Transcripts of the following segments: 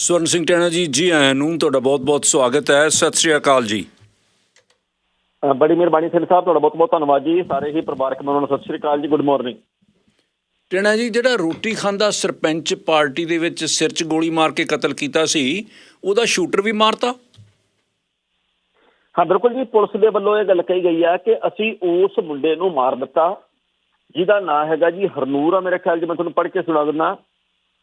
ਸਵਰਨ ਸਿੰਘ ਟੈਣਾ ਜੀ ਜੀ ਆਇਆਂ ਨੂੰ ਤੁਹਾਡਾ ਬਹੁਤ-ਬਹੁਤ ਸਵਾਗਤ ਹੈ। ਸਤਿ ਸ੍ਰੀ ਅਕਾਲ ਜੀ। ਬੜੀ ਮਿਹਰਬਾਨੀ ਸਿੰਘ ਸਾਹਿਬ ਤੁਹਾਡਾ ਬਹੁਤ ਬਹੁਤ ਧੰਨਵਾਦ ਜੀ। ਸਾਰੇ ਹੀ ਪਰਿਵਾਰਕ ਮੈਂਬਰਾਂ ਨੂੰ ਸਤਿ ਸ਼੍ਰੀ ਅਕਾਲ ਜੀ ਗੁੱਡ ਮਾਰਨਿੰਗ। ਟੈਣਾ ਜੀ ਜਿਹੜਾ ਰੋਟੀ ਖਾਂਦਾ ਸਰਪੰਚ ਪਾਰਟੀ ਦੇ ਵਿੱਚ ਸਿਰ 'ਚ ਗੋਲੀ ਮਾਰ ਕੇ ਕਤਲ ਕੀਤਾ ਸੀ ਉਹਦਾ ਸ਼ੂਟਰ ਵੀ ਮਾਰਤਾ? ਹਾਂ ਬਿਲਕੁਲ ਜੀ ਪੁਲਿਸ ਦੇ ਵੱਲੋਂ ਇਹ ਗੱਲ ਕਹੀ ਗਈ ਹੈ ਕਿ ਅਸੀਂ ਉਸ ਮੁੰਡੇ ਨੂੰ ਮਾਰ ਦਿੱਤਾ ਜਿਹਦਾ ਨਾਂ ਹੈਗਾ ਜੀ ਹਰਨੂਰ ਆ ਮੇਰੇ ਖਿਆਲ 'ਚ ਮੈਂ ਤੁਹਾਨੂੰ ਪੜ੍ਹ ਕੇ ਸੁਣਾ ਦਿੰਦਾ।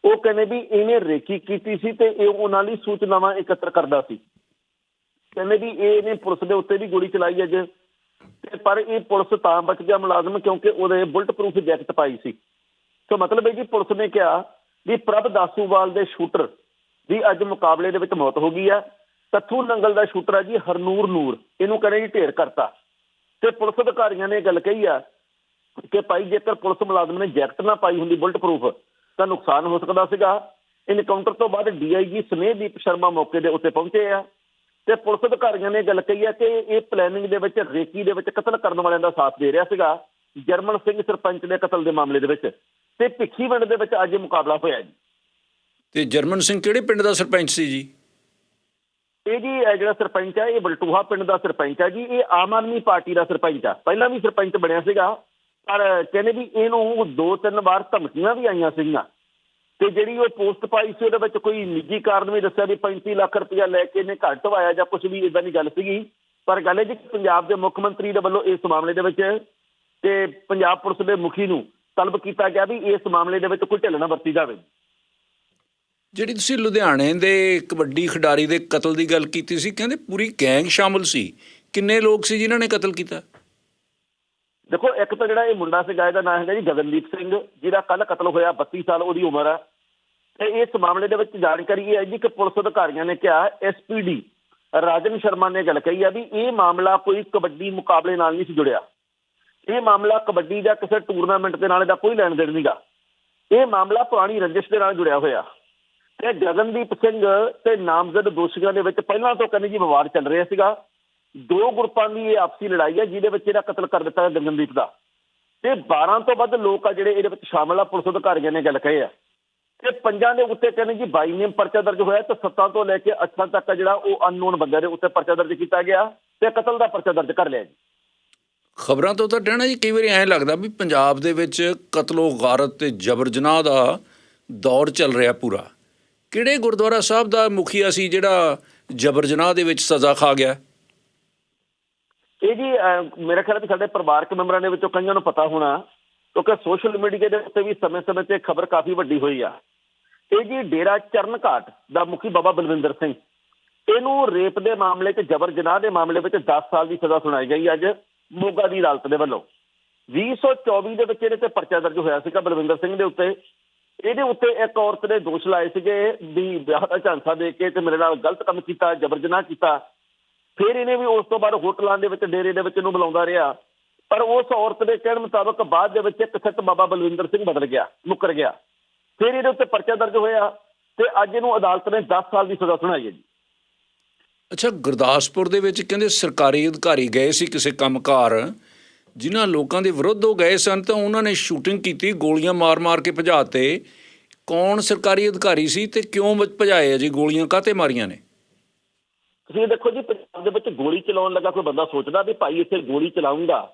ਉਹ ਕਹਿੰਦੇ ਵੀ ਇਹਨੇ ਰੇਕੀ ਕੀਤੀ ਸੀ ਤੇ ਇਹ ਉਹਨਾਂ ਲਈ ਸੂਚਨਾਵਾਂ ਇਕੱਤਰ ਕਰਦਾ ਸੀ। ਕਹਿੰਦੇ ਵੀ ਇਹਨੇ ਪੁਲਿਸ ਦੇ ਉੱਤੇ ਵੀ ਗੋਲੀ ਚਲਾਈ ਅੱਜ। ਤੇ ਪਰ ਇਹ ਪੁਲਿਸ ਤਾਂ ਬਚ ਗਿਆ ਮੁਲਾਜ਼ਮ ਕਿਉਂਕਿ ਉਹਦੇ ਬੁਲਟ ਪ੍ਰੂਫ ਜੈਕਟ ਪਾਈ ਸੀ। ਸੋ ਮਤਲਬ ਹੈ ਜੀ ਪੁਲਿਸ ਨੇ ਕਿਹਾ ਵੀ ਪ੍ਰਭ ਦਾਸੂਵਾਲ ਦੇ ਸ਼ੂਟਰ ਦੀ ਅੱਜ ਮੁਕਾਬਲੇ ਦੇ ਵਿੱਚ ਮੌਤ ਹੋ ਗਈ ਆ। ਤੱਥੂ ਨੰਗਲ ਦਾ ਸ਼ੂਟਰ ਆ ਜੀ ਹਰਨੂਰ ਨੂਰ। ਇਹਨੂੰ ਕਹਿੰਦੇ ਜੀ ਢੇਰ ਕਰਤਾ। ਤੇ ਪੁਲਿਸ ਅਧਿਕਾਰੀਆਂ ਨੇ ਇਹ ਗੱਲ ਕਹੀ ਆ ਕਿ ਭਾਈ ਜੇਕਰ ਪੁਲਿਸ ਮੁਲਾਜ਼ਮ ਨੇ ਜੈਕਟ ਨਾ ਪਾਈ ਹੁੰਦੀ ਬੁਲਟ ਪ੍ਰੂਫ ਤਾਂ ਨੁਕਸਾਨ ਹੋ ਸਕਦਾ ਸੀਗਾ। ਇਨਕਾਊਂਟਰ ਤੋਂ ਬਾਅਦ ਡੀਆਈਜੀ ਸਨੇਹਦੀਪ ਸ਼ਰਮਾ ਮੌਕੇ ਦੇ ਉੱਤੇ ਪਹੁੰਚੇ ਆ। ਤੇ ਪੁਲਿਸ ਅਧਿਕਾਰੀਆਂ ਨੇ ਗੱਲ ਕਹੀ ਆ ਕਿ ਇਹ ਪਲੈਨਿੰਗ ਦੇ ਵਿੱਚ ਰੇਕੀ ਦੇ ਵਿੱਚ ਕਤਲ ਕਰਨ ਵਾਲਿਆਂ ਦਾ ਸਾਥ ਦੇ ਰਿਹਾ ਸੀਗਾ। ਜਰਮਨ ਸਿੰਘ ਸਰਪੰਚ ਦੇ ਕਤਲ ਦੇ ਮਾਮਲੇ ਦੇ ਵਿੱਚ। ਤੇ ਭਿੱਖੀਵਿੰਡ ਦੇ ਵਿੱਚ ਅੱਜ ਮੁਕਾਬਲਾ ਹੋਇਆ ਜੀ। ਤੇ ਜਰਮਨ ਸਿੰਘ ਕਿਹੜੇ ਪਿੰਡ ਦਾ ਸਰਪੰਚ ਸੀ ਜੀ? ਇਹ ਜੀ ਇਹ ਜਿਹੜਾ ਸਰਪੰਚ ਹੈ ਇਹ ਬਲਟੂਹਾ ਪਿੰਡ ਦਾ ਸਰਪੰਚ ਹੈ ਜੀ। ਇਹ ਆਮ ਆਦਮੀ ਪਾਰਟੀ ਦਾ ਸਰਪੰਚ ਆ। ਪਹਿਲਾਂ ਵੀ ਸਰਪੰਚ ਬਣਿਆ ਸੀਗਾ। ਪਰ ਕਹਿੰਦੇ ਵੀ ਇਹਨੂੰ ਦੋ ਤਿੰਨ ਵਾਰ ਧਮਕੀਆਂ ਵੀ ਆਈਆਂ ਸੀਗੀਆਂ ਤੇ ਜਿਹੜੀ ਉਹ ਪੋਸਟ ਪਾਈ ਸੀ ਉਹਦੇ ਵਿੱਚ ਕੋਈ ਨਿੱਜੀ ਕਾਰਨ ਵੀ ਦੱਸਿਆ ਵੀ 35 ਲੱਖ ਰੁਪਇਆ ਲੈ ਕੇ ਇਹਨੇ ਘਰ ਢਵਾਇਆ ਜਾਂ ਕੁਝ ਵੀ ਇਦਾਂ ਦੀ ਗੱਲ ਸੀਗੀ। ਪਰ ਗੱਲ ਇਹ ਜੀ ਪੰਜਾਬ ਦੇ ਮੁੱਖ ਮੰਤਰੀ ਦੇ ਵੱਲੋਂ ਇਸ ਮਾਮਲੇ ਦੇ ਵਿੱਚ ਤੇ ਪੰਜਾਬ ਪੁਲਿਸ ਦੇ ਮੁਖੀ ਨੂੰ ਤਲਬ ਕੀਤਾ ਗਿਆ ਵੀ ਇਸ ਮਾਮਲੇ ਦੇ ਵਿੱਚ ਕੋਈ ਢਿੱਲ ਨਾ ਵਰਤੀ ਜਾਵੇ। ਜਿਹੜੀ ਤੁਸੀਂ ਲੁਧਿਆਣੇ ਦੇ ਕਬੱਡੀ ਖਿਡਾਰੀ ਦੇ ਕਤਲ ਦੀ ਗੱਲ ਕੀਤੀ ਸੀ, ਕਹਿੰਦੇ ਪੂਰੀ ਗੈਂਗ ਸ਼ਾਮਲ ਸੀ। ਕਿੰਨੇ ਲੋਕ ਸੀ ਜਿਨ੍ਹਾਂ ਨੇ ਕਤਲ ਕੀਤਾ? ਦੇਖੋ, ਇੱਕ ਤਾਂ ਜਿਹੜਾ ਇਹ ਮੁੰਡਾ ਸੀਗਾ, ਇਹਦਾ ਨਾਮ ਹੈਗਾ ਜੀ ਗਗਨਦੀਪ ਸਿੰਘ, ਜਿਹਦਾ ਕੱਲ ਕਤਲ ਹੋਇਆ 32 ਸਾਲ ਉਹਦੀ ਉਮਰ ਹੈ ਤੇ ਇਸ ਮਾਮਲੇ ਦੇ ਵਿੱਚ ਜਾਣਕਾਰੀ ਇਹ ਹੈ ਜੀ ਕਿ ਪੁਲਿਸ ਅਧਿਕਾਰੀਆਂ ਨੇ ਕਿਹਾ ਐਸਪੀਡੀ ਰਾਜਨ ਸ਼ਰਮਾ ਨੇ ਗੱਲ ਕਹੀ ਆ ਵੀ ਇਹ ਮਾਮਲਾ ਕੋਈ ਕਬੱਡੀ ਮੁਕਾਬਲੇ ਨਾਲ ਨਹੀਂ ਸੀ ਜੁੜਿਆ। ਇਹ ਮਾਮਲਾ ਕਬੱਡੀ ਜਾਂ ਕਿਸੇ ਟੂਰਨਾਮੈਂਟ ਦੇ ਨਾਲ ਇਹਦਾ ਕੋਈ ਲੈਣ ਦੇਣ ਨਹੀਂਗਾ ਇਹ ਮਾਮਲਾ ਪੁਰਾਣੀ ਰੰਜਿਸ਼ ਦੇ ਨਾਲ ਜੁੜਿਆ ਹੋਇਆ। ਤੇ ਗਗਨਦੀਪ ਸਿੰਘ ਤੇ ਨਾਮਜ਼ਦ ਦੋਸ਼ੀਆਂ ਦੇ ਵਿੱਚ ਪਹਿਲਾਂ ਤੋਂ ਕਹਿੰਦੇ ਜੀ ਵਿਵਾਦ ਚੱਲ ਰਿਹਾ ਸੀਗਾ। ਦੋ ਗਰੁੱਪਾਂ ਦੀ ਇਹ ਆਪਸੀ ਲੜਾਈ ਹੈ ਜਿਹਦੇ ਵਿੱਚ ਇਹਦਾ ਕਤਲ ਕਰ ਦਿੱਤਾ ਗਗਨਦੀਪ ਦਾ। ਤੇ 12 ਤੋਂ ਵੱਧ ਲੋਕ ਆ ਜਿਹੜੇ ਇਹਦੇ ਵਿੱਚ ਸ਼ਾਮਲ ਆ, ਪੁਲਿਸ ਅਧਿਕਾਰੀਆਂ ਨੇ ਗੱਲ ਕਹੀ ਆ। ਤੇ ਪੰਜਾਂ ਦੇ ਉੱਤੇ ਕਹਿੰਦੇ ਜੀ 22 ਨੇਮ ਪਰਚਾ ਦਰਜ ਹੋਇਆ ਤੇ ਸੱਤਾਂ ਤੋਂ ਲੈ ਕੇ ਅੱਠਾਂ ਤੱਕ ਜਿਹੜਾ ਉਹ ਅਨਨੋਨ ਬੰਦੇ ਦੇ ਉੱਤੇ ਪਰਚਾ ਦਰਜ ਕੀਤਾ ਗਿਆ ਤੇ ਕਤਲ ਦਾ ਪਰਚਾ ਦਰਜ ਕਰ ਲਿਆ ਜੀ। ਖਬਰਾਂ ਤੋਂ ਤਾਂ ਟੈਣਾ ਜੀ, ਕਈ ਵਾਰੀ ਐਂ ਲੱਗਦਾ ਵੀ ਪੰਜਾਬ ਦੇ ਵਿੱਚ ਕਤਲੋ ਗਾਰਤ ਤੇ ਜਬਰ ਜਨਾਹ ਦਾ ਦੌਰ ਚੱਲ ਰਿਹਾ ਪੂਰਾ। ਕਿਹੜੇ ਗੁਰਦੁਆਰਾ ਸਾਹਿਬ ਦਾ ਮੁਖੀਆ ਸੀ ਜਿਹੜਾ ਜਬਰ ਜਨਾਹ ਦੇ ਵਿੱਚ ਸਜ਼ਾ ਖਾ ਗਿਆ? ਇਹ ਜੀ ਅਹ, ਮੇਰੇ ਖਿਆਲ ਵੀ ਸਾਡੇ ਪਰਿਵਾਰਕ ਮੈਂਬਰਾਂ ਦੇ ਵਿੱਚੋਂ ਕਈਆਂ ਨੂੰ ਪਤਾ ਹੋਣਾ ਕਿਉਂਕਿ ਸੋਸ਼ਲ ਮੀਡੀਆ ਦੇ ਉੱਤੇ ਵੀ ਸਮੇਂ-ਸਮੇਂ ਤੇ ਖਬਰ ਕਾਫੀ ਵੱਡੀ ਹੋਈ ਆ। ਇਹ ਜੀ ਡੇਰਾ ਚਰਨ ਘਾਟ ਦਾ ਮੁਖੀ ਬਾਬਾ ਬਲਵਿੰਦਰ ਸਿੰਘ। ਇਹਨੂੰ ਰੇਪ ਦੇ ਮਾਮਲੇ 'ਚ ਜਬਰ ਜਨਾਹ ਦੇ ਮਾਮਲੇ ਵਿੱਚ 10 ਸਾਲ ਦੀ ਸਜ਼ਾ ਸੁਣਾਈ ਗਈ ਅੱਜ ਮੋਗਾ ਦੀ ਅਦਾਲਤ ਦੇ ਵੱਲੋਂ। 2024 ਦੇ ਵਿੱਚ ਇਹਦੇ ਤੇ ਪਰਚਾ ਦਰਜ ਹੋਇਆ ਸੀਗਾ ਬਲਵਿੰਦਰ ਸਿੰਘ ਦੇ ਉੱਤੇ। ਇਹਦੇ ਉੱਤੇ ਇੱਕ ਔਰਤ ਨੇ ਦੋਸ਼ ਲਾਏ ਸੀਗੇ ਵੀ ਵਿਆਹ ਦਾ ਝਾਂਸਾ ਦੇ ਕੇ ਤੇ ਮੇਰੇ ਨਾਲ ਗਲਤ ਕੰਮ ਕੀਤਾ ਜਬਰ ਜਨਾਹ ਕੀਤਾ। ਫਿਰ ਇਹਨੇ ਵੀ ਉਸ ਤੋਂ ਬਾਅਦ ਹੋਟਲਾਂ ਦੇ ਵਿੱਚ, ਡੇਰੇ ਦੇ ਵਿੱਚ ਇਹਨੂੰ ਬੁਲਾਉਂਦਾ ਰਿਹਾ। ਪਰ ਉਸ ਔਰਤ ਦੇ ਕਹਿਣ ਮੁਤਾਬਕ ਬਾਅਦ ਦੇ ਵਿੱਚ ਇੱਕ ਸਿੱਖ ਬਾਬਾ ਬਲਵਿੰਦਰ ਸਿੰਘ ਬਦਲ ਗਿਆ, ਮੁੱਕਰ ਗਿਆ। ਫਿਰ ਇਹਦੇ ਉੱਤੇ ਪਰਚਾ ਦਰਜ ਹੋਇਆ ਤੇ ਅੱਜ ਇਹਨੂੰ ਅਦਾਲਤ ਨੇ 10 ਸਾਲ ਦੀ ਸਜ਼ਾ ਸੁਣਾਈ ਹੈ ਜੀ। ਅੱਛਾ, ਗੁਰਦਾਸਪੁਰ ਦੇ ਵਿੱਚ ਕਹਿੰਦੇ ਸਰਕਾਰੀ ਅਧਿਕਾਰੀ ਗਏ ਸੀ ਕਿਸੇ ਕੰਮਕਾਰ, ਜਿਨ੍ਹਾਂ ਲੋਕਾਂ ਦੇ ਵਿਰੁੱਧ ਉਹ ਗਏ ਸਨ ਤਾਂ ਉਹਨਾਂ ਨੇ ਸ਼ੂਟਿੰਗ ਕੀਤੀ, ਗੋਲੀਆਂ ਮਾਰ-ਮਾਰ ਕੇ ਭਜਾਤੇ ਕੌਣ ਸਰਕਾਰੀ ਅਧਿਕਾਰੀ ਸੀ ਤੇ ਕਿਉਂ ਭਜਾਏ ਜੀ ਗੋਲੀਆਂ ਕਾਤੇ ਮਾਰੀਆਂ ਨੇ? ਤੁਸੀਂ ਦੇਖੋ ਜੀ, ਪੰਜਾਬ ਦੇ ਵਿੱਚ ਗੋਲੀ ਚਲਾਉਣ ਲੱਗਾ, ਕੋਈ ਬੰਦਾ ਸੋਚਦਾ ਵੀ ਭਾਈ ਇੱਥੇ ਗੋਲੀ ਚਲਾਉਂਗਾ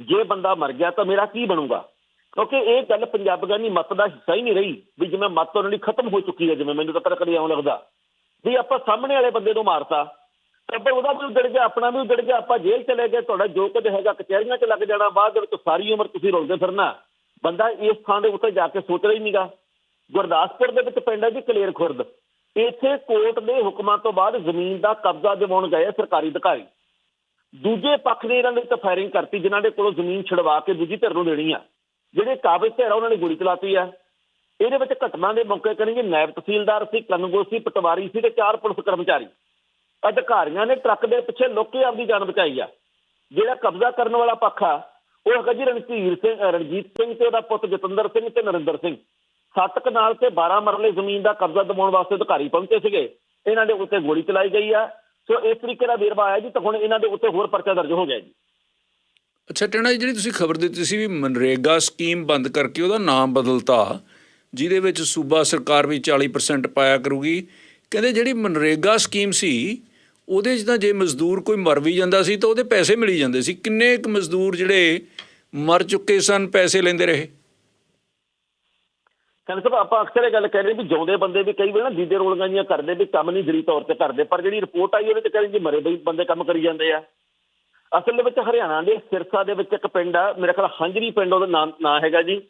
ਜੇ ਬੰਦਾ ਮਰ ਗਿਆ ਤਾਂ ਮੇਰਾ ਕੀ ਬਣੂਗਾ? ਕਿਉਂਕਿ ਇਹ ਗੱਲ ਪੰਜਾਬੀਆਂ ਦੀ ਮੱਤ ਦਾ ਹਿੱਸਾ ਹੀ ਨਹੀਂ ਰਹੀ, ਵੀ ਜਿਵੇਂ ਮੱਤ ਉਹਨਾਂ ਦੀ ਖਤਮ ਹੋ ਚੁੱਕੀ ਹੈ, ਜਿਵੇਂ ਮੈਨੂੰ ਤਾਂ ਕਦੇ ਕਦੇ ਇਉਂ ਲੱਗਦਾ। ਵੀ ਆਪਾਂ ਸਾਹਮਣੇ ਵਾਲੇ ਬੰਦੇ ਨੂੰ ਮਾਰਤਾ, ਤਾਂ ਫਿਰ ਉਹਦਾ ਵੀ ਉਜੜ ਗਿਆ, ਆਪਣਾ ਵੀ ਉਜੜ ਗਿਆ, ਆਪਾਂ ਜੇਲ੍ਹ ਚਲੇ ਗਏ, ਤੁਹਾਡਾ ਜੋ ਕੁਝ ਹੈਗਾ, ਕਚਹਿਰੀਆਂ 'ਚ ਲੱਗ ਜਾਣਾ, ਬਾਅਦ ਦੇ ਵਿੱਚ ਸਾਰੀ ਉਮਰ ਤੁਸੀਂ ਰੁਲਦੇ ਫਿਰਨਾ। ਬੰਦਾ ਇਸ ਥਾਂ ਦੇ ਉੱਤੇ ਜਾ ਕੇ ਸੋਚ ਰਿਹਾ ਹੀ ਨਹੀਂਗਾ ਗੁਰਦਾਸਪੁਰ ਦੇ ਵਿੱਚ ਪਿੰਡ ਹੈ ਜੀ ਕਲੇਰ ਖੁਰਦ ਇੱਥੇ ਕੋਰਟ ਦੇ ਹੁਕਮਾਂ ਤੋਂ ਬਾਅਦ ਜ਼ਮੀਨ ਦਾ ਕਬਜ਼ਾ ਦਿਵਾਉਣ ਗਏ ਸਰਕਾਰੀ ਅਧਿਕਾਰੀ। ਦੂਜੇ ਪੱਖ ਨੇ ਇਹਨਾਂ ਦੇ ਉੱਤੇ ਫਾਇਰਿੰਗ ਕਰਤੀ, ਜਿਨ੍ਹਾਂ ਦੇ ਕੋਲੋਂ ਜ਼ਮੀਨ ਛਡਵਾ ਕੇ ਦੂਜੀ ਧਿਰ ਨੂੰ ਦੇਣੀ ਆ। ਜਿਹੜੇ ਕਾਬਜ਼ ਧਿਰ ਆ, ਉਹਨਾਂ ਨੇ ਗੋਲੀ ਚਲਾਤੀ ਆ। ਇਹਦੇ ਵਿੱਚ ਘਟਨਾ ਦੇ ਮੌਕੇ ਕਰਨਗੇ ਨਾਇਬ ਤਹਿਸੀਲਦਾਰ ਸੀ ਕਨਗੋ ਸੀ, ਪਟਵਾਰੀ ਸੀ ਤੇ ਚਾਰ ਪੁਲਿਸ ਕਰਮਚਾਰੀ। ਅਧਿਕਾਰੀਆਂ ਨੇ ਟਰੱਕ ਦੇ ਪਿੱਛੇ ਲੁੱਕ ਆਪਦੀ ਜਾਨ ਬਚਾਈ ਆ। ਜਿਹੜਾ ਕਬਜ਼ਾ ਕਰਨ ਵਾਲਾ ਪੱਖ ਆ, ਉਹ ਹੈਗਾ ਜੀ ਰਣਧੀਰ ਸਿੰਘ, ਰਣਜੀਤ ਸਿੰਘ ਤੇ ਉਹਦਾ ਪੁੱਤ ਜਤਿੰਦਰ ਸਿੰਘ ਤੇ ਨਰਿੰਦਰ ਸਿੰਘ। ਸੱਤ ਕਨਾਲ ਤੇ 12 ਮਰਲੇ ਜ਼ਮੀਨ ਦਾ ਕਬਜ਼ਾ ਦਿਵਾਉਣ ਵਾਸਤੇ ਅਧਿਕਾਰੀ ਪਹੁੰਚੇ ਸੀਗੇ। ਇਹਨਾਂ ਦੇ ਉੱਤੇ ਗੋਲੀ ਚਲਾਈ ਗਈ ਆ। ਸੋ ਇਸ ਤਰੀਕੇ ਦਾ ਵੇਰਵਾ ਆਇਆ ਜੀ ਤਾਂ ਹੁਣ ਇਹਨਾਂ ਦੇ ਉੱਤੇ ਹੋਰ ਪਰਚਾ ਦਰਜ ਹੋ ਗਿਆ ਜੀ। ਅੱਛਾ ਟੈਣਾ ਜਿਹੜੀ ਤੁਸੀਂ ਖਬਰ ਦਿੱਤੀ ਸੀ ਵੀ ਮਨਰੇਗਾ ਸਕੀਮ ਬੰਦ ਕਰਕੇ ਉਹਦਾ ਨਾਮ ਬਦਲਤਾ, ਜਿਹਦੇ ਵਿੱਚ ਸੂਬਾ ਸਰਕਾਰ ਵੀ 40% ਪਾਇਆ ਕਰੂਗੀ। ਕਹਿੰਦੇ ਜਿਹੜੀ ਮਨਰੇਗਾ ਸਕੀਮ ਸੀ, ਉਹਦੇ 'ਚ ਤਾਂ ਜੇ ਮਜ਼ਦੂਰ ਕੋਈ ਮਰ ਵੀ ਜਾਂਦਾ ਸੀ ਤਾਂ ਉਹਦੇ ਪੈਸੇ ਮਿਲੀ ਜਾਂਦੇ ਸੀ। ਕਿੰਨੇ ਕੁ ਮਜ਼ਦੂਰ ਜਿਹੜੇ ਮਰ ਚੁੱਕੇ ਸਨ, ਪੈਸੇ ਲੈਂਦੇ ਰਹੇ? ਕਹਿੰਦੇ ਸਾਹਿਬ ਆਪਾਂ ਅਕਸਰ ਇਹ ਗੱਲ ਕਹਿ ਰਹੇ ਵੀ ਜਿਉਂਦੇ ਬੰਦੇ ਵੀ ਕਈ ਵਾਰ ਨਾ ਦੀਦੇ ਰੋਲੀਆਂ ਜੀਆਂ ਕਰਦੇ ਵੀ ਕੰਮ ਨਹੀਂ ਜਰੀ ਤੌਰ ਤੇ ਕਰਦੇ, ਪਰ ਜਿਹੜੀ ਰਿਪੋਰਟ ਆਈ ਉਹਦੇ ਤੇ ਕਹਿੰਦੇ ਜੀ ਮਰੇ ਬਈ ਬੰਦੇ ਕੰਮ ਕਰੀ ਜਾਂਦੇ ਆ। ਅਸਲ ਦੇ ਵਿੱਚ ਹਰਿਆਣਾ ਦੇ ਸਿਰਸਾ ਦੇ ਵਿੱਚ ਇੱਕ ਪਿੰਡ ਆ, ਮੇਰੇ ਖਿਆਲ ਹੰਜਰੀ ਪਿੰਡ ਉਹਦਾ ਨਾਮ, ਨਾਂ ਹੈਗਾ ਜੀ।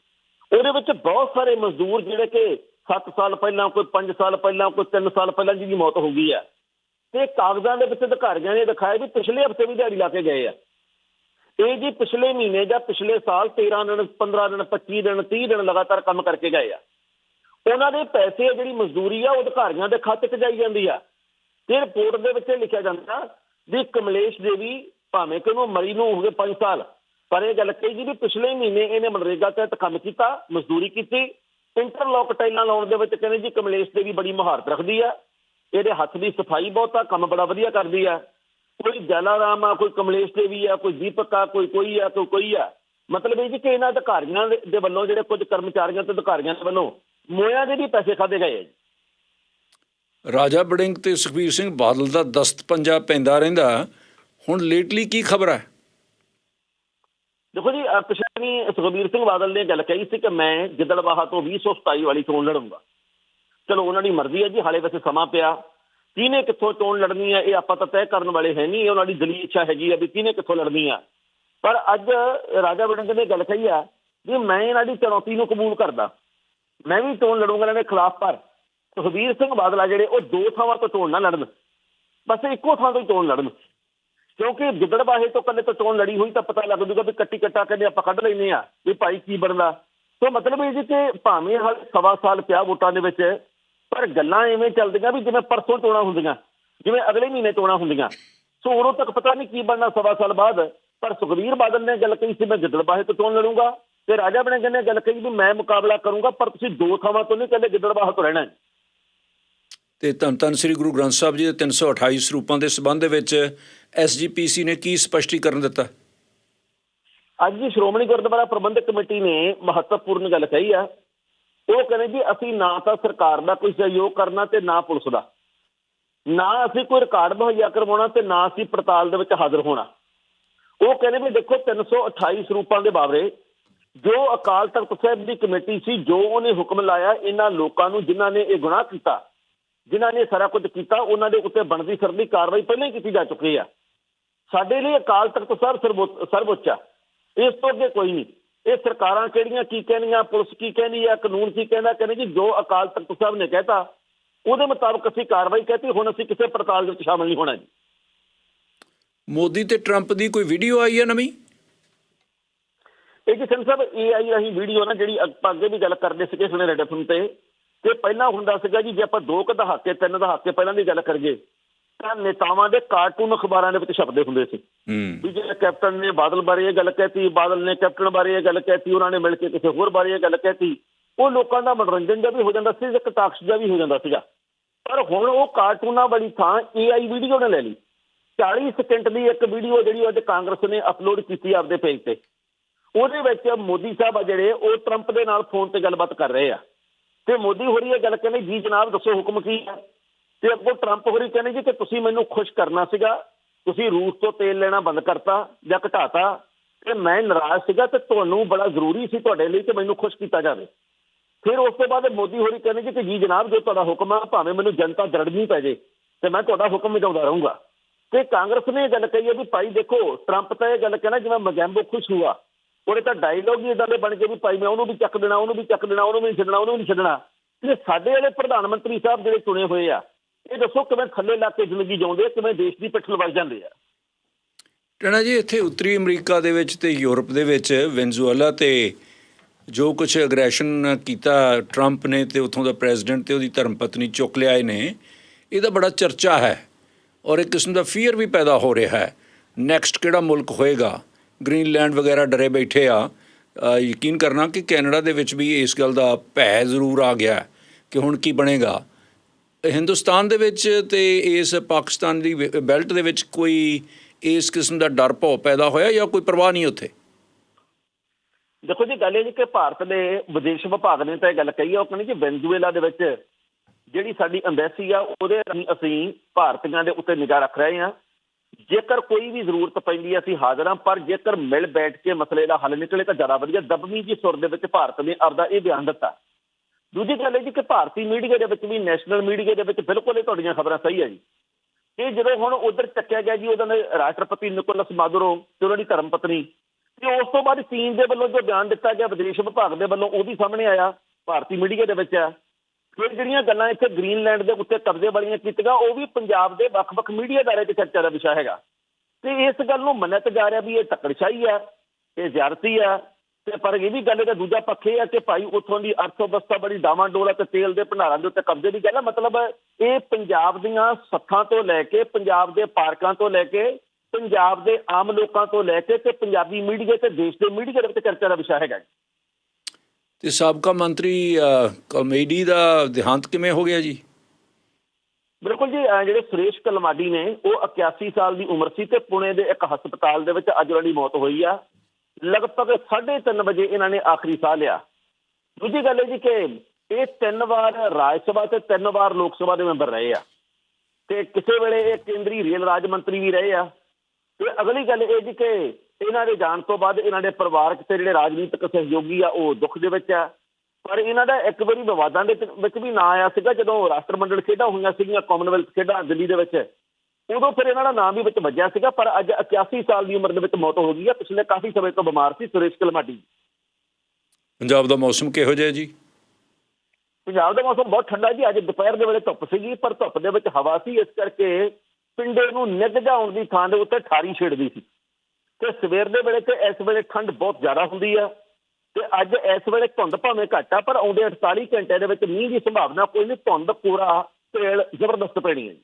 ਉਹਦੇ ਵਿੱਚ ਬਹੁਤ ਸਾਰੇ ਮਜ਼ਦੂਰ ਜਿਹੜੇ ਕਿ 7 ਸਾਲ ਪਹਿਲਾਂ, ਕੋਈ 5 ਸਾਲ ਪਹਿਲਾਂ, ਕੋਈ 3 ਸਾਲ ਪਹਿਲਾਂ ਜਿਹਦੀ ਮੌਤ ਹੋ ਗਈ ਆ। ਤੇ ਕਾਗਜ਼ਾਂ ਦੇ ਵਿੱਚ ਅਧਿਕਾਰੀਆਂ ਨੇ ਦਿਖਾਇਆ ਵੀ ਪਿਛਲੇ ਹਫ਼ਤੇ ਵੀ ਦਿਹਾੜੀ ਲਾ ਕੇ ਗਏ ਆ। ਇਹ ਜੀ ਪਿਛਲੇ ਮਹੀਨੇ ਜਾਂ ਪਿਛਲੇ ਸਾਲ 13 ਦਿਨ 15 ਦਿਨ 25 ਦਿਨ 30 ਦਿਨ ਲਗਾਤਾਰ ਕੰਮ ਕਰਕੇ ਗਏ ਆ। ਉਹਨਾਂ ਦੇ ਪੈਸੇ ਜਿਹੜੀ ਮਜ਼ਦੂਰੀ ਆ, ਉਹ ਅਧਿਕਾਰੀਆਂ ਦੇ ਖਾਤੇ 'ਚ ਜਾਈ ਜਾਂਦੀ ਆ। ਤੇ ਰਿਪੋਰਟ ਦੇ ਵਿੱਚ ਇਹ ਲਿਖਿਆ ਜਾਂਦਾ ਵੀ ਕਮਲੇਸ਼ ਦੇਵੀ ਭਾਵੇਂ ਕਿ ਉਹਨੂੰ ਮਰੀ ਨੂੰ ਹੋ ਗਏ 5 ਸਾਲ, ਪਰ ਇਹ ਗੱਲ ਕਹੀ ਜੀ ਵੀ ਪਿਛਲੇ ਮਹੀਨੇ ਇਹਨੇ ਮਨਰੇਗਾ ਤਹਿਤ ਕੰਮ ਕੀਤਾ, ਮਜ਼ਦੂਰੀ ਕੀਤੀ। ਇੰਟਰਲੌਕ ਟਾਈਲਾਂ ਲਾਉਣ ਦੇ ਵਿੱਚ ਕਹਿੰਦੇ ਜੀ ਕਮਲੇਸ਼ ਦੇਵੀ ਬੜੀ ਮਹਾਰਤ ਰੱਖਦੀ ਆ। ਇਹਦੇ ਹੱਥ ਦੀ ਸਫ਼ਾਈ ਬਹੁਤ ਆ, ਕੰਮ ਬੜਾ ਵਧੀਆ ਕਰਦੀ ਆ। ਕੋਈ ਜਲਾਰਾਮ ਆ ਕੋਈ ਕਮਲੇਸ਼ ਦੇਵੀ ਆ ਕੋਈ ਦੀਪਕ ਆ ਕੋਈ ਕੋਈ ਆ ਕੋਈ ਕੋਈ ਆ। ਮਤਲਬ ਇਹ ਜੀ ਕਿ ਇਹਨਾਂ ਅਧਿਕਾਰੀਆਂ ਦੇ- ਦੇ ਵੱਲੋਂ ਜਿਹੜੇ ਕੁਝ ਕਰਮਚਾਰੀਆਂ ਤੇ ਅਧਿਕਾਰੀਆਂ ਦੇ ਵੱਲੋਂ ਮੋਇਆਂ ਦੇ ਵੀ ਪੈਸੇ ਖਾਦੇ ਗਏ ਆ ਜੀ। ਰਾਜਾ ਬੜਿੰਗ ਤੇ ਸੁਖਬੀਰ ਸਿੰਘ ਬਾਦਲ ਦਾ ਦਸਤ ਪੰਜਾਬ ਪੈਂਦਾ ਰਹਿੰਦਾ। ਹੁਣ ਲੇਟਲੀ ਕੀ ਖਬਰ ਹੈ? ਦੇਖੋ ਜੀ ਪਿਛਲੇ ਵੀ ਸੁਖਬੀਰ ਸਿੰਘ ਬਾਦਲ ਨੇ ਗੱਲ ਕਹੀ ਸੀ ਕਿ ਮੈਂ ਗਿੱਦੜਬਾਹਾ ਤੋਂ 2027 ਵਾਲੀ ਚੋਣ ਲੜੂੰਗਾ। ਚਲੋ ਉਹਨਾਂ ਦੀ ਮਰਜ਼ੀ ਹੈ ਜੀ ਹਾਲੇ ਵੈਸੇ ਸਮਾਂ ਪਿਆ। ਕਿਹਨੇ ਕਿੱਥੋਂ ਚੋਣ ਲੜਨੀ ਹੈ, ਇਹ ਆਪਾਂ ਤਾਂ ਤੈਅ ਕਰਨ ਵਾਲੇ ਹੈ ਨਹੀਂ, ਇਹ ਉਹਨਾਂ ਦੀ ਦਲੀ ਇੱਛਾ ਹੈਗੀ ਆ ਵੀ ਕਿਹਨੇ ਕਿੱਥੋਂ ਲੜਨੀ ਆ। ਪਰ ਅੱਜ ਰਾਜਾ ਵੜਿੰਗ ਨੇ ਗੱਲ ਕਹੀ ਆ ਵੀ ਮੈਂ ਇਹਨਾਂ ਦੀ ਚੁਣੌਤੀ ਨੂੰ ਕਬੂਲ ਕਰਦਾ। ਮੈਂ ਵੀ ਚੋਣ ਲੜੂੰਗਾ ਇਹਨਾਂ ਦੇ ਖਿਲਾਫ, ਪਰ ਸੁਖਬੀਰ ਸਿੰਘ ਬਾਦਲ ਆ ਜਿਹੜੇ, ਉਹ ਦੋ ਥਾਵਾਂ ਤੋਂ ਚੋਣ ਨਾ ਲੜਨ। ਬਸ ਇੱਕੋ ਥਾਂ ਤੋਂ ਹੀ ਚੋਣ ਲੜਨ। ਕਿਉਂਕਿ ਗਿੱਦੜਬਾਹੇ ਤੋਂ ਕੱਲੇ ਤੋਂ ਚੋਣ ਲੜੀ ਹੋਈ ਤਾਂ ਪਤਾ ਲੱਗ ਜੂਗਾ ਵੀ ਕੱਟੀ ਕੱਟਾ ਕਹਿੰਦੇ ਆਪਾਂ ਕੱਢ ਲੈਨੇ ਆ, ਵੀ ਭਾਈ ਕੀ ਬਣਦਾ। ਸੋ ਮਤਲਬ ਇਹ ਜੀ ਕਿ ਭਾਵੇਂ ਹਾਲ ਸਵਾ ਸਾਲ ਪਿਆ ਵੋਟਾਂ ਦੇ ਵਿੱਚ ਪਰ ਗੱਲਾਂ ਐਵੇਂ ਚੱਲਦੀਆਂ ਵੀ ਜਿਵੇਂ ਪਰਸੋਂ ਚੋਣਾਂ ਹੁੰਦੀਆਂ ਜਿਵੇਂ ਅਗਲੇ ਮਹੀਨੇ ਚੋਣਾਂ ਹੁੰਦੀਆਂ। ਸੋ ਉਦੋਂ ਤੱਕ ਪਤਾ ਨਹੀਂ ਕੀ ਬਣਨਾ ਸਵਾ ਸਾਲ ਬਾਅਦ। ਪਰ ਸੁਖਬੀਰ ਬਾਦਲ ਨੇ ਗੱਲ ਕਹੀ ਸੀ ਮੈਂ ਗਿੱਦੜਬਾਹੇ ਤੋਂ ਚੋਣ ਲੜੂੰਗਾ। ਤੇ ਰਾਜਾ ਬਣੇ ਨੇ ਗੱਲ ਕਹੀ ਵੀ ਮੈਂ ਮੁਕਾਬਲਾ ਕਰੂੰਗਾ ਪਰ ਤੁਸੀਂ ਦੋ ਥਾਵਾਂ ਤੋਂ ਨਹੀਂ ਕੱਲੇ ਗਿੱਦੜਬਾਹੇ ਤੋਂ ਰਹਿਣਾ। ਤੇ ਧੰਨ ਧੰਨ ਸ੍ਰੀ ਗੁਰੂ ਗ੍ਰੰਥ ਸਾਹਿਬ ਜੀ ਦੇ 328 ਸਰੂਪਾਂ ਦੇ ਸਬੰਧ ਦੇ ਵਿੱਚ ਐਸਜੀਪੀਸੀ ਨੇ ਕੀ ਸਪਸ਼ਟੀਕਰਨ ਦਿੱਤਾ? ਅੱਜ ਸ਼੍ਰੋਮਣੀ ਗੁਰਦੁਆਰਾ ਪ੍ਰਬੰਧਕ ਕਮੇਟੀ ਨੇ ਮਹੱਤਵਪੂਰਨ ਗੱਲ ਕਹੀ ਆ। ਉਹ ਕਹਿੰਦੇ ਜੀ ਅਸੀਂ ਨਾ ਤਾਂ ਸਰਕਾਰ ਦਾ ਕੋਈ ਸਹਿਯੋਗ ਕਰਨਾ ਤੇ ਨਾ ਪੁਲਿਸ ਦਾ। ਨਾ ਅਸੀਂ ਕੋਈ ਰਿਕਾਰਡ ਮੁਹੱਈਆ ਕਰਵਾਉਣਾ ਤੇ ਨਾ ਅਸੀਂ ਪੜਤਾਲ ਦੇ ਵਿੱਚ ਹਾਜ਼ਰ ਹੋਣਾ। ਉਹ ਕਹਿੰਦੇ ਵੀ ਦੇਖੋ 328 ਸਰੂਪਾਂ ਦੇ ਬਾਬਰੇ ਜੋ ਅਕਾਲ ਤਖਤ ਸਾਹਿਬ ਦੀ ਕਮੇਟੀ ਸੀ, ਜੋ ਉਹਨੇ ਹੁਕਮ ਲਾਇਆ, ਇਹਨਾਂ ਲੋਕਾਂ ਨੂੰ ਜਿਨ੍ਹਾਂ ਨੇ ਇਹ ਗੁਨਾਹ ਕੀਤਾ, ਜਿਨ੍ਹਾਂ ਨੇ ਸਾਰਾ ਕੁਝ ਕੀਤਾ, ਉਹਨਾਂ ਦੇ ਉੱਤੇ ਬਣਦੀ ਸਰਦੀ ਕਾਰਵਾਈ ਪਹਿਲਾਂ ਹੀ ਕੀਤੀ ਜਾ ਚੁੱਕੀ ਆ। ਸਾਡੇ ਲਈ ਅਕਾਲ ਤਖਤ ਸਾਹਿਬ ਸਰਵਉੱਚ- ਸਰਵਉੱਚ ਆ। ਇਸ ਤੋਂ ਅੱਗੇ ਕੋਈ ਨਹੀਂ। ਇਹ ਸਰਕਾਰਾਂ ਕਿਹੜੀਆਂ ਕੀ ਕਹਿਣੀਆਂ ਪੁਲਿਸ ਕੀ ਕਹਿੰਦੀ ਆ ਕਾਨੂੰਨ ਕੀ ਕਹਿੰਦਾ ਕਹਿੰਦੇ ਜੀ ਜੋ ਅਕਾਲ ਤਖਤ ਸਾਹਿਬ ਨੇ ਕਹਿਤਾ ਉਹਦੇ ਮੁਤਾਬਕ ਅਸੀਂ ਕਾਰਵਾਈ ਕਹਤੀ ਹੁਣ ਅਸੀਂ ਕਿਸੇ ਪੜਤਾਲ ਦੇ ਵਿੱਚ ਸ਼ਾਮਲ ਨਹੀਂ ਹੋਣਾ ਜੀ। ਮੋਦੀ ਤੇ ਟਰੰਪ ਦੀ ਕੋਈ ਵੀਡੀਓ ਆਈ ਹੈ ਨਵੀਂ? ਇਹ ਜੀ ਸਿੰਘ ਸਾਹਿਬ ਏਆਈ ਰਾਹੀਂ ਵੀਡੀਓ ਨਾ ਜਿਹੜੀ ਆਪਾਂ ਅੱਗੇ ਵੀ ਗੱਲ ਕਰਦੇ ਸੀਗੇ ਸੁਣੇ ਰੈਡ ਐਫਐਮ ਤੇ ਕਿ ਪਹਿਲਾਂ ਹੁੰਦਾ ਸੀਗਾ ਜੀ ਜੇ ਆਪਾਂ ਦੋ ਕੁ ਦਹਾਕੇ ਤਿੰਨ ਦਹਾਕੇ ਪਹਿਲਾਂ ਦੀ ਗੱਲ ਕਰੀਏ ਤਾਂ ਨੇਤਾਵਾਂ ਦੇ ਕਾਰਟੂਨ ਅਖਬਾਰਾਂ ਦੇ ਵਿੱਚ ਛਪਦੇ ਹੁੰਦੇ ਸੀ। ਵੀ ਜੇ ਕੈਪਟਨ ਨੇ ਬਾਦਲ ਬਾਰੇ ਇਹ ਗੱਲ ਕਹਿਤੀ ਬਾਦਲ ਨੇ ਕੈਪਟਨ ਬਾਰੇ ਇਹ ਗੱਲ ਕਹਿਤੀ ਉਹਨਾਂ ਨੇ ਮਿਲ ਕੇ ਕਿਸੇ ਹੋਰ ਬਾਰੇ ਇਹ ਗੱਲ ਕਹਿਤੀ। ਉਹ ਲੋਕਾਂ ਦਾ ਮਨੋਰੰਜਨ ਦਾ ਵੀ ਹੋ ਜਾਂਦਾ ਸੀ ਤੇ ਕਟਾਕਸ਼ ਦਾ ਵੀ ਹੋ ਜਾਂਦਾ ਸੀਗਾ। ਪਰ ਹੁਣ ਉਹ ਕਾਰਟੂਨਾਂ ਵਾਲੀ ਥਾਂ ਏਆਈ ਵੀਡੀਓ ਨੇ ਲੈ ਲਈ। 40 ਸਕਿੰਟ ਦੀ ਇੱਕ ਵੀਡੀਓ ਜਿਹੜੀ ਅੱਜ ਕਾਂਗਰਸ ਨੇ ਅਪਲੋਡ ਕੀਤੀ ਆਪਦੇ ਪੇਜ ਤੇ। ਉਹਦੇ ਵਿੱਚ ਮੋਦੀ ਸਾਹਿਬ ਆ ਜਿਹੜੇ ਉਹ ਟਰੰਪ ਦੇ ਨਾਲ ਫੋਨ ਤੇ ਗੱਲਬਾਤ ਕਰ ਰਹੇ ਆ। ਤੇ ਮੋਦੀ ਹੋਰੀ ਇਹ ਗੱਲ ਕਹਿੰਦੇ ਜੀ ਜਨਾਬ ਦੱਸੋ ਹੁਕਮ ਕੀ ਹੈ ਤੇ ਅੱਗੋਂ ਟਰੰਪ ਹੋਰੀ ਕਹਿੰਦੇ ਜੀ ਕਿ ਤੁਸੀਂ ਮੈਨੂੰ ਖੁਸ਼ ਕਰਨਾ ਸੀਗਾ, ਤੁਸੀਂ ਰੂਸ ਤੋਂ ਤੇਲ ਲੈਣਾ ਬੰਦ ਕਰਤਾ ਜਾਂ ਘਟਾਤਾ, ਤੇ ਮੈਂ ਨਾਰਾਜ਼ ਸੀਗਾ ਤੇ ਤੁਹਾਨੂੰ ਬੜਾ ਜ਼ਰੂਰੀ ਸੀ ਤੁਹਾਡੇ ਲਈ ਕਿ ਮੈਨੂੰ ਖੁਸ਼ ਕੀਤਾ ਜਾਵੇ। ਫਿਰ ਉਸ ਤੋਂ ਬਾਅਦ ਮੋਦੀ ਹੋਰੀ ਕਹਿੰਦੇ ਜੀ ਕਿ ਜੀ ਜਨਾਬ, ਜੋ ਤੁਹਾਡਾ ਹੁਕਮ ਆ, ਭਾਵੇਂ ਮੈਨੂੰ ਜਨਤਾ ਦਰੜਨੀ ਪੈ ਜੇ, ਤੇ ਮੈਂ ਤੁਹਾਡਾ ਹੁਕਮ ਵਜਾਉਂਦਾ ਰਹੂੰਗਾ। ਤੇ ਕਾਂਗਰਸ ਨੇ ਇਹ ਗੱਲ ਕਹੀ ਹੈ ਵੀ ਭਾਈ ਦੇਖੋ ਟਰੰਪ ਤਾਂ ਇਹ ਗੱਲ ਕਹਿਣਾ ਜਿਵੇਂ ਮਗੈਂਬੋ ਖੁਸ਼ ਹੁਆ, ਉਹਦੇ ਤਾਂ ਡਾਇਲੋਗ ਹੀ ਇਦਾਂ ਦੇ ਬਣ ਗਏ ਵੀ ਭਾਈ ਮੈਂ ਉਹਨੂੰ ਵੀ ਚੱਕ ਦੇਣਾ, ਉਹਨੂੰ ਵੀ ਚੱਕ ਦੇਣਾ, ਉਹਨੂੰ ਵੀ ਛੱਡਣਾ, ਉਹਨੂੰ ਵੀ ਛੱਡਣਾ। ਤੇ ਸਾਡੇ ਵਾਲੇ ਪ੍ਰਧਾਨ ਮੰਤਰੀ ਸਾਹਿਬ ਜਿਹੜੇ ਚੁਣੇ ਹੋਏ ਆ ਇਹ ਦੱਸੋ ਕਿਵੇਂ ਥੱਲੇ ਲਾ ਕੇ ਜ਼ਿੰਦਗੀ ਜਿਉਂਦੇ ਕਿਵੇਂ ਦੇਸ਼ ਦੀ ਪਿੱਠ ਲਵਾਈ ਜਾਂਦੇ ਆ? ਟਣਾ ਜੀ, ਇੱਥੇ ਉੱਤਰੀ ਅਮਰੀਕਾ ਦੇ ਵਿੱਚ ਤੇ ਯੂਰਪ ਦੇ ਵਿੱਚ ਵੈਨਜ਼ੂਏਲਾ ਤੇ ਜੋ ਕੁਝ ਅਗਰੈਸ਼ਨ ਕੀਤਾ ਟਰੰਪ ਨੇ ਤੇ ਉੱਥੋਂ ਦਾ ਪ੍ਰੈਜ਼ੀਡੈਂਟ ਤੇ ਉਹਦੀ ਧਰਮ ਪਤਨੀ ਚੁੱਕ ਲਿਆਏ ਨੇ, ਇਹਦਾ ਬੜਾ ਚਰਚਾ ਹੈ ਔਰ ਇੱਕ ਕਿਸਮ ਦਾ ਫੀਅਰ ਵੀ ਪੈਦਾ ਹੋ ਰਿਹਾ ਹੈ। ਨੈਕਸਟ ਕਿਹੜਾ ਮੁਲਕ ਹੋਏਗਾ? ਗ੍ਰੀਨਲੈਂਡ ਵਗੈਰਾ ਡਰੇ ਬੈਠੇ ਆ। ਯਕੀਨ ਕਰਨਾ ਕਿ ਕੈਨੇਡਾ ਦੇ ਵਿੱਚ ਵੀ ਇਸ ਗੱਲ ਦਾ ਭੈ ਜ਼ਰੂਰ ਆ ਗਿਆ ਕਿ ਹੁਣ ਕੀ ਬਣੇਗਾ। ਹਿੰਦੁਸਤਾਨ ਦੇ ਵਿੱਚ ਤੇ ਇਸ ਪਾਕਿਸਤਾਨ ਦੀ ਬੈਲਟ ਦੇ ਵਿੱਚ ਕੋਈ ਇਸ ਕਿਸਮ ਦਾ ਡਰ ਭੌ ਪੈਦਾ ਹੋਇਆ ਜਾਂ ਕੋਈ ਪਰਵਾਹ ਨਹੀਂ ਉੱਥੇ? ਦੇਖੋ ਜੀ, ਗੱਲ ਇਹ ਜੀ ਕਿ ਭਾਰਤ ਦੇ ਵਿਦੇਸ਼ ਵਿਭਾਗ ਨੇ ਤਾਂ ਇਹ ਗੱਲ ਕਹੀ ਹੈ ਉਹ ਕਹਿੰਦੇ ਕਿ ਵੈਨਜ਼ੂਏਲਾ ਦੇ ਵਿੱਚ ਜਿਹੜੀ ਸਾਡੀ ਅੰਬੈਸੀ ਆ, ਉਹਦੇ ਰਾਹੀਂ ਅਸੀਂ ਭਾਰਤੀਆਂ ਦੇ ਉੱਤੇ ਨਿਗਾਹ ਰੱਖ ਰਹੇ ਹਾਂ। ਜੇਕਰ ਕੋਈ ਵੀ ਜ਼ਰੂਰਤ ਪੈਂਦੀ ਹੈ ਅਸੀਂ ਹਾਜ਼ਰ ਹਾਂ, ਪਰ ਜੇਕਰ ਮਿਲ ਬੈਠ ਕੇ ਮਸਲੇ ਦਾ ਹੱਲ ਨਿਕਲੇ ਤਾਂ ਜ਼ਿਆਦਾ ਵਧੀਆ। ਦਬਵੀਂ ਜੀ ਸੁਰ ਦੇ ਵਿੱਚ ਭਾਰਤ ਨੇ ਆਪਦਾ ਇਹ ਬਿਆਨ ਦਿੱਤਾ। ਦੂਜੀ ਗੱਲ ਇਹ ਜੀ ਕਿ ਭਾਰਤੀ ਮੀਡੀਆ ਦੇ ਵਿੱਚ ਵੀ, ਨੈਸ਼ਨਲ ਮੀਡੀਆ ਦੇ ਵਿੱਚ ਬਿਲਕੁਲ ਇਹ ਤੁਹਾਡੀਆਂ ਖਬਰਾਂ ਸਹੀ ਹੈ ਜੀ। ਇਹ ਜਦੋਂ ਹੁਣ ਉਧਰ ਚੱਕਿਆ ਗਿਆ ਜੀ ਉਹਨਾਂ ਦੇ ਰਾਸ਼ਟਰਪਤੀ ਨਿਕੋਲਸ ਮਾਦੁਰੋ ਤੇ ਉਹਨਾਂ ਦੀ ਧਰਮ ਪਤਨੀ ਤੇ ਉਸ ਤੋਂ ਬਾਅਦ ਚੀਨ ਦੇ ਵੱਲੋਂ ਜੋ ਬਿਆਨ ਦਿੱਤਾ ਗਿਆ, ਵਿਦੇਸ਼ ਵਿਭਾਗ ਦੇ ਵੱਲੋਂ, ਉਹ ਵੀ ਸਾਹਮਣੇ ਆਇਆ, ਭਾਰਤੀ ਮੀਡੀਆ ਦੇ ਵਿੱਚ ਆ। ਫਿਰ ਜਿਹੜੀਆਂ ਗੱਲਾਂ ਇੱਥੇ ਗ੍ਰੀਨਲੈਂਡ ਦੇ ਉੱਤੇ ਕਬਜ਼ੇ ਵਾਲੀਆਂ ਕੀਤੀਆਂ, ਉਹ ਵੀ ਪੰਜਾਬ ਦੇ ਵੱਖ-ਵੱਖ ਮੀਡੀਆ ਦਾਇਰੇ 'ਚ ਚਰਚਾ ਦਾ ਵਿਸ਼ਾ ਹੈਗਾ। ਤੇ ਇਸ ਗੱਲ ਨੂੰ ਮੰਨਿਆ ਜਾ ਰਿਹਾ ਵੀ ਇਹ ਧੱਕੜਸ਼ਾਹੀ ਆ, ਇਹ ਜ਼ਿਆਦਤੀ ਆ ਤੇ ਪਰ ਇਹ ਵੀ ਗੱਲ ਦਾ ਦੂਜਾ ਪੱਖ ਇਹ ਹੈ ਕਿ ਭਾਈ ਉੱਥੋਂ ਦੀ ਅਰਥ ਵਿਵਸਥਾ ਬੜੀ ਡਾਵਾਂਡੋਲ ਹੈ ਤੇ ਤੇਲ ਦੇ ਭੰਡਾਰਾਂ ਦੇ ਉੱਤੇ ਕਬਜ਼ੇ ਦੀ ਗੱਲ ਹੈ। ਮਤਲਬ ਇਹ ਪੰਜਾਬ ਦੀਆਂ ਸੱਥਾਂ ਤੋਂ ਲੈ ਕੇ ਪੰਜਾਬ ਦੇ ਪਾਰਕਾਂ ਤੋਂ ਲੈ ਕੇ ਪੰਜਾਬ ਦੇ ਆਮ ਲੋਕਾਂ ਤੋਂ ਲੈ ਕੇ ਤੇ ਪੰਜਾਬੀ ਮੀਡੀਆ ਤੇ ਦੇਸ਼ ਦੇ ਮੀਡੀਆ ਦੇ ਵਿੱਚ ਚਰਚਾ ਦਾ ਵਿਸ਼ਾ ਹੈਗਾ। ਤੇ ਸਾਬਕਾ ਮੰਤਰੀ ਕਮੇਡੀ ਦਾ ਦੇਹਾਂਤ ਕਿਵੇਂ ਹੋ ਗਿਆ ਜੀ? ਬਿਲਕੁਲ ਜੀ ਜਿਹੜੇ ਸੁਰੇਸ਼ ਕਲਮਾਡੀ ਨੇ ਉਹ 81 ਸਾਲ ਦੀ ਉਮਰ ਸੀ ਤੇ ਪੁਣੇ ਦੇ ਇੱਕ ਹਸਪਤਾਲ ਦੇ ਵਿੱਚ ਅੱਜ ਉਹਨਾਂ ਦੀ ਮੌਤ ਹੋਈ ਆ। ਲਗਭਗ 3:30 ਵਜੇ ਇਹਨਾਂ ਨੇ ਆਖਰੀ ਸਾਹ ਲਿਆ। ਦੂਜੀ ਗੱਲ ਇਹ ਜੀ ਕਿ ਇਹ ਤਿੰਨ ਵਾਰ ਰਾਜ ਸਭਾ ਤੇ ਤਿੰਨ ਵਾਰ ਲੋਕ ਸਭਾ ਦੇ ਮੈਂਬਰ ਰਹੇ ਆ। ਤੇ ਕਿਸੇ ਵੇਲੇ ਇਹ ਕੇਂਦਰੀ ਰੇਲ ਰਾਜ ਮੰਤਰੀ ਵੀ ਰਹੇ ਆ। ਤੇ ਅਗਲੀ ਗੱਲ ਇਹ ਜੀ ਕਿ ਇਹਨਾਂ ਦੇ ਜਾਣ ਤੋਂ ਬਾਅਦ ਇਹਨਾਂ ਦੇ ਪਰਿਵਾਰਕ ਤੇ ਜਿਹੜੇ ਰਾਜਨੀਤਿਕ ਸਹਿਯੋਗੀ ਆ, ਉਹ ਦੁੱਖ ਦੇ ਵਿੱਚ ਆ। ਪਰ ਇਹਨਾਂ ਦਾ ਇੱਕ ਵਾਰੀ ਵਿਵਾਦਾਂ ਦੇ ਵਿੱਚ ਵੀ ਨਾਂ ਆਇਆ ਸੀਗਾ, ਜਦੋਂ ਰਾਸ਼ਟਰ ਮੰਡਲ ਖੇਡਾਂ ਹੋਈਆਂ ਸੀਗੀਆਂ ਕਾਮਨਵੈਲਥ ਖੇਡਾਂ ਦਿੱਲੀ ਦੇ ਵਿੱਚ। ਉਦੋਂ ਫਿਰ ਇਹਨਾਂ ਦਾ ਨਾਮ ਵੀ ਵਿੱਚ ਵੱਜਿਆ ਸੀਗਾ ਪਰ ਅੱਜ 81 ਸਾਲ ਦੀ ਉਮਰ ਦੇ ਵਿੱਚ ਮੌਤ ਹੋ ਗਈ ਆ ਪਿਛਲੇ ਕਾਫੀ ਸਮੇਂ ਤੋਂ ਬਿਮਾਰ ਸੀ ਸੁਰੇਸ਼ ਕਲਮਾਡੀ। ਪੰਜਾਬ ਦਾ ਮੌਸਮ ਕਿਹੋ ਜਿਹਾ ਜੀ? ਪੰਜਾਬ ਦਾ ਮੌਸਮ ਬਹੁਤ ਠੰਡਾ ਜੀ। ਅੱਜ ਦੁਪਹਿਰ ਦੇ ਵੇਲੇ ਧੁੱਪ ਸੀਗੀ ਪਰ ਧੁੱਪ ਦੇ ਵਿੱਚ ਹਵਾ ਸੀ। ਇਸ ਕਰਕੇ ਪਿੰਡੇ ਨੂੰ ਨਿੱਘ ਜਾਉਣ ਦੀ ਥਾਂ ਦੇ ਉੱਤੇ ਠਾਰੀ ਛੇੜਦੀ ਸੀ। ਤੇ ਸਵੇਰ ਦੇ ਵੇਲੇ ਤੇ ਇਸ ਵੇਲੇ ਠੰਡ ਬਹੁਤ ਜ਼ਿਆਦਾ ਹੁੰਦੀ ਆ ਤੇ ਅੱਜ ਇਸ ਵੇਲੇ ਧੁੰਦ ਭਾਵੇਂ ਘੱਟ ਆ ਪਰ ਆਉਂਦੇ 48 ਘੰਟੇ ਦੇ ਵਿੱਚ ਮੀਂਹ ਦੀ ਸੰਭਾਵਨਾ ਕੋਈ ਨਹੀਂ। ਧੁੰਦ ਪੂਰਾ ਤੇਲ ਜ਼ਬਰਦਸਤ ਪੈਣੀ ਹੈ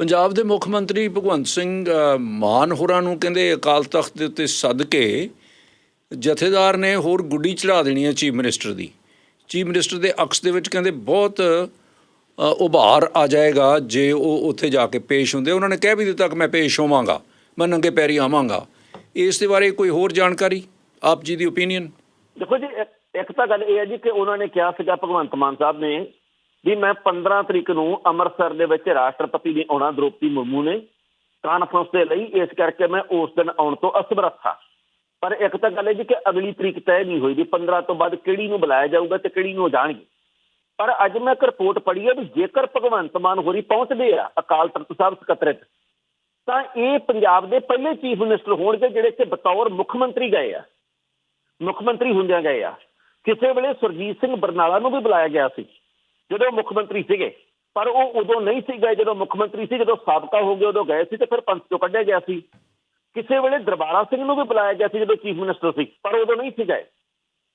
ਪੰਜਾਬ ਦੇ ਮੁੱਖ ਮੰਤਰੀ ਭਗਵੰਤ ਸਿੰਘ ਅ, ਮਾਨ ਹੋਰਾਂ ਨੂੰ ਕਹਿੰਦੇ ਅਕਾਲ ਤਖਤ ਦੇ ਉੱਤੇ ਸੱਦ ਕੇ ਜਥੇਦਾਰ ਨੇ ਹੋਰ ਗੁੱਡੀ ਚੜਾ ਦੇਣੀ ਹੈ ਚੀਫ ਮਿਨਿਸਟਰ ਦੀ। ਚੀਫ ਮਿਨਿਸਟਰ ਦੇ ਅਕਸ ਦੇ ਵਿੱਚ ਕਹਿੰਦੇ ਬਹੁਤ ਉਭਾਰ ਆ ਜਾਏਗਾ ਜੇ ਉਹ ਉੱਥੇ ਜਾ ਕੇ ਪੇਸ਼ ਹੁੰਦੇ। ਉਹਨਾਂ ਨੇ ਕਹਿ ਵੀ ਦਿੱਤਾ ਕਿ ਮੈਂ ਪੇਸ਼ ਹੋਵਾਂਗਾ ਮੈਂ ਨੰਗੇ ਪੈਰੀ ਆਵਾਂਗਾ। ਇਸ ਦੇ ਬਾਰੇ ਕੋਈ ਹੋਰ ਜਾਣਕਾਰੀ? ਆਪ ਜੀ ਦੀ ਓਪੀਨੀਅਨ ਦੇਖੋ ਜੀ ਇੱਕ ਤਾਂ ਗੱਲ ਇਹ ਹੈ ਜੀ ਕਿ ਉਹਨਾਂ ਨੇ ਕਿਹਾ ਸੀਗਾ ਭਗਵੰਤ ਮਾਨ ਸਾਹਿਬ ਨੇ ਵੀ ਮੈਂ 15 ਤਰੀਕ ਨੂੰ ਅੰਮ੍ਰਿਤਸਰ ਦੇ ਵਿੱਚ ਰਾਸ਼ਟਰਪਤੀ ਨੇ ਆਉਣਾ, ਦ੍ਰੋਪਦੀ ਮੁਰਮੂ ਨੇ ਕਾਨਫਰੰਸ ਦੇ ਲਈ, ਇਸ ਕਰਕੇ ਮੈਂ ਉਸ ਦਿਨ ਆਉਣ ਤੋਂ ਅਸਮਰੱਥ ਹਾਂ। ਪਰ ਇੱਕ ਤਾਂ ਗੱਲ ਹੈ ਜੀ ਕਿ ਅਗਲੀ ਤਰੀਕ ਤੈਅ ਨਹੀਂ ਹੋਈ ਵੀ 15 ਤੋਂ ਬਾਅਦ ਕਿਹੜੀ ਨੂੰ ਬੁਲਾਇਆ ਜਾਊਗਾ ਤੇ ਕਿਹੜੀ ਨੂੰ ਉਹ ਜਾਣਗੇ। ਪਰ ਅੱਜ ਮੈਂ ਇੱਕ ਰਿਪੋਰਟ ਪੜ੍ਹੀ ਹੈ ਵੀ ਜੇਕਰ ਭਗਵੰਤ ਮਾਨ ਹੋਰੀ ਪਹੁੰਚਦੇ ਆ ਅਕਾਲ ਤਖਤ ਸਾਹਿਬ ਸਕੱਤਰੇਤ, ਤਾਂ ਇਹ ਪੰਜਾਬ ਦੇ ਪਹਿਲੇ ਚੀਫ ਮਿਨਿਸਟਰ ਹੋਣਗੇ ਜਿਹੜੇ ਕਿ ਬਤੌਰ ਮੁੱਖ ਮੰਤਰੀ ਗਏ ਆ। ਮੁੱਖ ਮੰਤਰੀ ਹੁੰਦਿਆਂ ਗਏ ਆ। ਕਿਸੇ ਵੇਲੇ ਸੁਰਜੀਤ ਸਿੰਘ ਬਰਨਾਲਾ ਨੂੰ ਵੀ ਬੁਲਾਇਆ ਗਿਆ ਸੀ। ਜਦੋਂ ਮੁੱਖ ਮੰਤਰੀ ਸੀਗੇ, ਪਰ ਉਹ ਉਦੋਂ ਨਹੀਂ ਸੀ ਗਏ, ਜਦੋਂ ਮੁੱਖ ਮੰਤਰੀ ਸੀ, ਜਦੋਂ ਸਾਬਕਾ ਹੋ ਗਏ, ਉਦੋਂ ਗਏ ਸੀ ਤੇ ਫਿਰ ਪੰਥ ਤੋਂ ਕੱਢਿਆ ਗਿਆ ਸੀ। ਕਿਸੇ ਵੇਲੇ ਦਰਬਾਰਾ ਸਿੰਘ ਨੂੰ ਵੀ ਬੁਲਾਇਆ ਗਿਆ ਸੀ, ਜਦੋਂ ਚੀਫ ਮਿਨਿਸਟਰ ਸੀ, ਪਰ ਉਦੋਂ ਨਹੀਂ ਸੀ ਗਏ।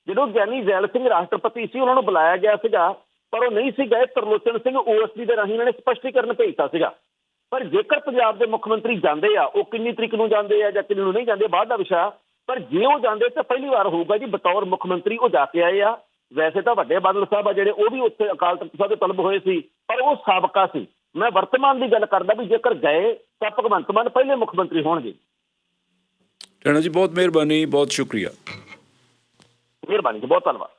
ਜਦੋਂ ਗਿਆਨੀ ਜ਼ੈਲ ਸਿੰਘ ਰਾਸ਼ਟਰਪਤੀ ਸੀ, ਉਹਨਾਂ ਨੂੰ ਬੁਲਾਇਆ ਗਿਆ ਸੀਗਾ, ਪਰ ਉਹ ਨਹੀਂ ਸੀ ਗਏ, ਤਰਲੋਚਨ ਸਿੰਘ ਓਐਸਡੀ ਦੇ ਰਾਹੀਂ ਉਹਨਾਂ ਨੇ ਸਪਸ਼ਟੀਕਰਨ ਭੇਜਤਾ ਸੀਗਾ। ਪਰ ਜੇਕਰ ਪੰਜਾਬ ਦੇ ਮੁੱਖ ਮੰਤਰੀ ਜਾਂਦੇ ਆ, ਉਹ ਕਿੰਨੀ ਤਰੀਕ ਨੂੰ ਜਾਂਦੇ ਆ ਜਾਂ ਕਿੰਨੀ ਨੂੰ ਨਹੀਂ ਜਾਂਦੇ, ਬਾਅਦ ਦਾ ਵਿਸ਼ਾ, ਪਰ ਜੇ ਉਹ ਜਾਂਦੇ ਤਾਂ ਪਹਿਲੀ ਵਾਰ ਹੋਊਗਾ ਜੀ, ਬਤੌਰ ਮੁੱਖ ਮੰਤਰੀ ਉਹ ਜਾ ਕੇ ਆਏ ਆ। ਵੈਸੇ ਤਾਂ ਵੱਡੇ ਬਾਦਲ ਸਾਹਿਬ ਆ ਜਿਹੜੇ ਉਹ ਵੀ ਉੱਥੇ ਅਕਾਲ ਤਖਤ ਸਾਹਿਬ ਦੇ ਤਲਬ ਹੋਏ ਸੀ ਪਰ ਉਹ ਸਾਬਕਾ ਸੀ। ਮੈਂ ਵਰਤਮਾਨ ਦੀ ਗੱਲ ਕਰਦਾ ਵੀ ਜੇਕਰ ਗਏ ਤਾਂ ਭਗਵੰਤ ਮਾਨ ਪਹਿਲੇ ਮੁੱਖ ਮੰਤਰੀ ਹੋਣਗੇ। ਟਣਾ ਜੀ ਬਹੁਤ ਮਿਹਰਬਾਨੀ ਬਹੁਤ ਸ਼ੁਕਰੀਆ। ਮਿਹਰਬਾਨੀ ਜੀ ਬਹੁਤ ਧੰਨਵਾਦ।